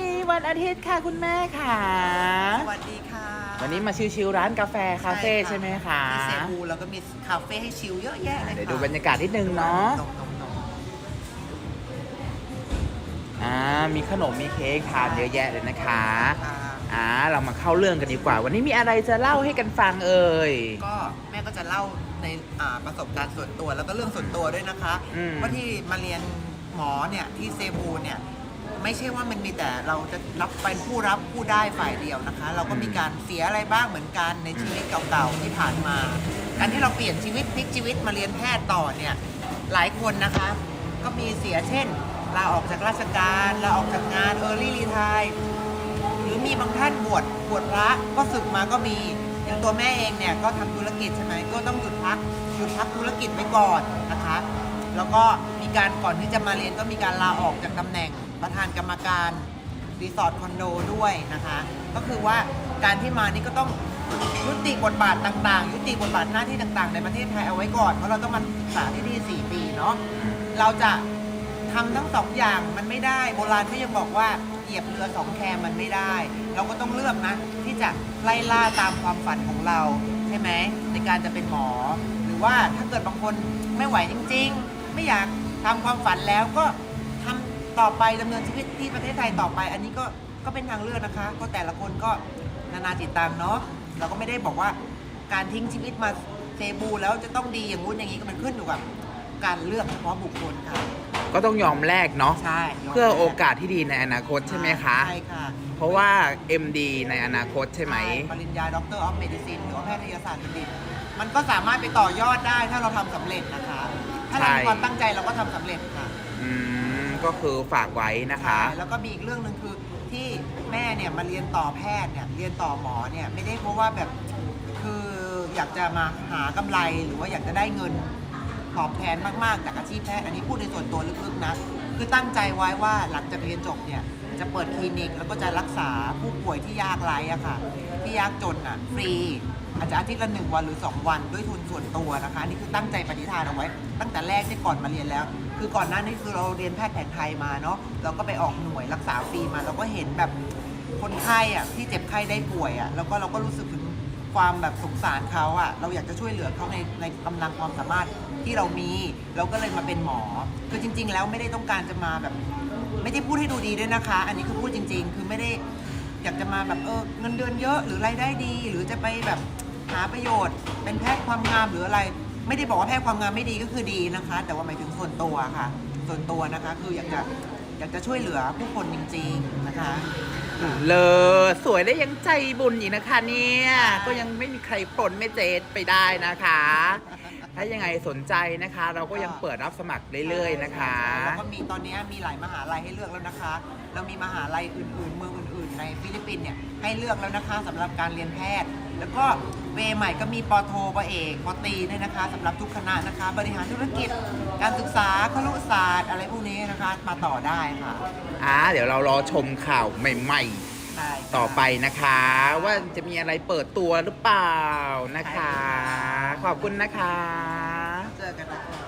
ดีวันอาทิตย์ค่ะคุณแม่ค่ะ สวัสดีค่ะวันนี้มาชิวๆร้านกาแฟคาเฟ่ใช่ไหมคะมีเซบูแล้วก็มีคาเฟ่ให้ชิลเยอะแยะเลยเดี๋ยวค่ะดูบรรยากาศนิดนึงเนาะนมนมนมอ่ามีขนมมีเค้กทานเยอะแยะเลยนะคะค่ะอ่าเรามาเข้าเรื่องกันดีกว่า วันนี้มีอะไรจะเล่าให้กันฟังเอ่ยก็แม่ก็จะเล่าในอ่าประสบการณ์ส่วนตัวแล้วก็เรื่องส่วนตัวด้วยนะคะอืมว่าที่มาเรียนหมอเนี่ยที่เซบูเนี่ย ไม่ใช่ว่ามันมีแต่เราจะรับเป็นผู้รับผู้ได้ฝ่ายเดียวนะคะ เราก็มีการเสียอะไรบ้างเหมือนกันในชีวิตเก่าๆที่ผ่านมา การที่เราเปลี่ยนชีวิตพลิกชีวิตมาเรียนแพทย์ต่อเนี่ยหลายคนนะคะ ก็มีเสียเช่นลาออกจากราชการลาออกจากงานเออร์ลี่รีทายหรือมีบางท่านบวชบวชพระก็ศึกมาก็มีอย่างตัวแม่เองเนี่ยก็ทำธุรกิจใช่ไหมก็ต้องหยุดพักหยุดพักธุรกิจไปก่อนนะคะ แล้วก็มีการก่อนที่จะมาเรียนก็มีการลาออกจากตำแหน่ง ประธานกรรมการรีสอร์ทคอนโดด้วยนะคะ ก็คือว่าการที่มานี่ก็ต้องยุติบทบาทต่างๆ ยุติบทบาทหน้าที่ต่างๆ ในประเทศไทยเอาไว้ก่อนเพราะเราต้องมาศึกษาที่นี่4ปีเนาะเราจะทำทั้งสองอย่างมันไม่ได้โบราณเขายังบอกว่าเหยียบเรือสองแคมมันไม่ได้ เราก็ต้องเลือกนะ ที่จะไล่ล่าตามความฝันของเราใช่ไหมในการจะเป็นหมอ หรือว่าถ้าเกิดบางคนไม่ไหวจริง ๆ ไม่อยากทำความฝันแล้วก็ ต่อไปดำเนินชีวิตที่ประเทศไทยต่อไป อันนี้ก็ก็เป็นทางเลือกนะคะ ก็แต่ละคนก็นานาจิตตังเนาะเราก็ไม่ได้บอกว่าการทิ้งชีวิตมาเซบูแล้วจะต้องดีอย่างงู้นอย่างนี้ก็มันขึ้นอยู่กับการเลือกเฉพาะบุคคลค่ะ ก็ต้องยอมแลกเนาะใช่เพื่อโอกาสที่ดีในอนาคตใช่ไหมคะ ใช่ค่ะเพราะว่า MD ในอนาคตใช่ไหมปริญญาด็อกเตอร์ออฟเมดิซินหรือว่าแพทยศาสตร์บัณฑิตมันก็สามารถไปต่อยอดได้ถ้าเราทำสำเร็จนะคะ ถ้าเราใช่ มีความตั้งใจเราก็ทำสำเร็จค่ะ อืม ก็คือฝากไว้นะคะ แล้วก็มีอีกเรื่องหนึ่งคือที่แม่เนี่ยมาเรียนต่อแพทย์เนี่ยเรียนต่อหมอเนี่ยไม่ได้เพราะว่าแบบคืออยากจะมาหากำไรหรือว่าอยากจะได้เงินตอบแทนมากๆจากอาชีพแพทย์อันนี้พูดในส่วนตัวลึกๆนะคือตั้งใจไว้ว่าหลังจากเรียนจบเนี่ย จะเปิดคลินิกแล้วก็จะรักษาผู้ป่วยที่ยากไร้อะค่ะ ที่ยากจนอะฟรี อาจจะอาทิตย์ละหนึ่งวันหรือ 2 วันด้วยทุนส่วนตัวนะคะนี่คือตั้งใจปฏิฐานเอาไว้ ตั้งแต่แรกที่ก่อนมาเรียนแล้ว คือก่อนหน้านี้คือเราเรียนแพทย์แผนไทยมาเนาะเราก็ไปออกหน่วยรักษาฟรีมาเราก็เห็นแบบคนไข้อะที่เจ็บไข้ได้ป่วยอะแล้วก็เราก็รู้สึกถึงความแบบสงสารเขาอะเราอยากจะช่วยเหลือเขาในในกำลังความสามารถที่เรามี เราก็เลยมาเป็นหมอ คือจริง ๆ แล้วไม่ได้ต้องการจะมาแบบ ไม่ได้พูดให้ดูดีด้วยนะคะ อันนี้คือพูดจริง ๆ คือไม่ได้อยากจะมาแบบเออเงินเดือนเยอะหรือรายได้ดี หรือจะไปแบบหาประโยชน์ เป็นแพทย์ความงามหรืออะไร ไม่ได้บอกว่าแพทย์ความงามไม่ดีก็คือดีนะคะ แต่ว่าหมายถึงส่วนตัวค่ะ ส่วนตัวนะคะ คืออยากจะอยากจะช่วยเหลือผู้คนจริง ๆนะคะ เลอสวยได้ยังใจบุญอีกนะคะเนี่ยก็ยังไม่มีใครปลนไม่เจดไปได้นะคะ ถ้ายังไงสนใจนะคะ เราก็ยังเปิดรับสมัครเรื่อยๆนะคะแล้วก็มีตอนนี้มีหลายมหาลัยให้เลือกแล้วนะคะ เรามีมหาลัยอื่นๆ เมืองอื่นๆ ในฟิลิปปินส์เนี่ยให้เลือกแล้วนะคะสำหรับการเรียนแพทย์ แล้วก็เวใหม่ก็มีปอโทปอเอกปอตรีด้วยนะคะสำหรับทุกคณะนะคะ บริหารธุรกิจ การศึกษาครุศาสตร์ อะไรพวกนี้นะคะ มาต่อได้ค่ะอ่าเดี๋ยวเรารอชมข่าวใหม่ใช่ค่ะๆต่อไปนะคะ ว่าจะมีอะไรเปิดตัวหรือเปล่านะคะ ขอบคุณนะคะ เจอกันนะคะ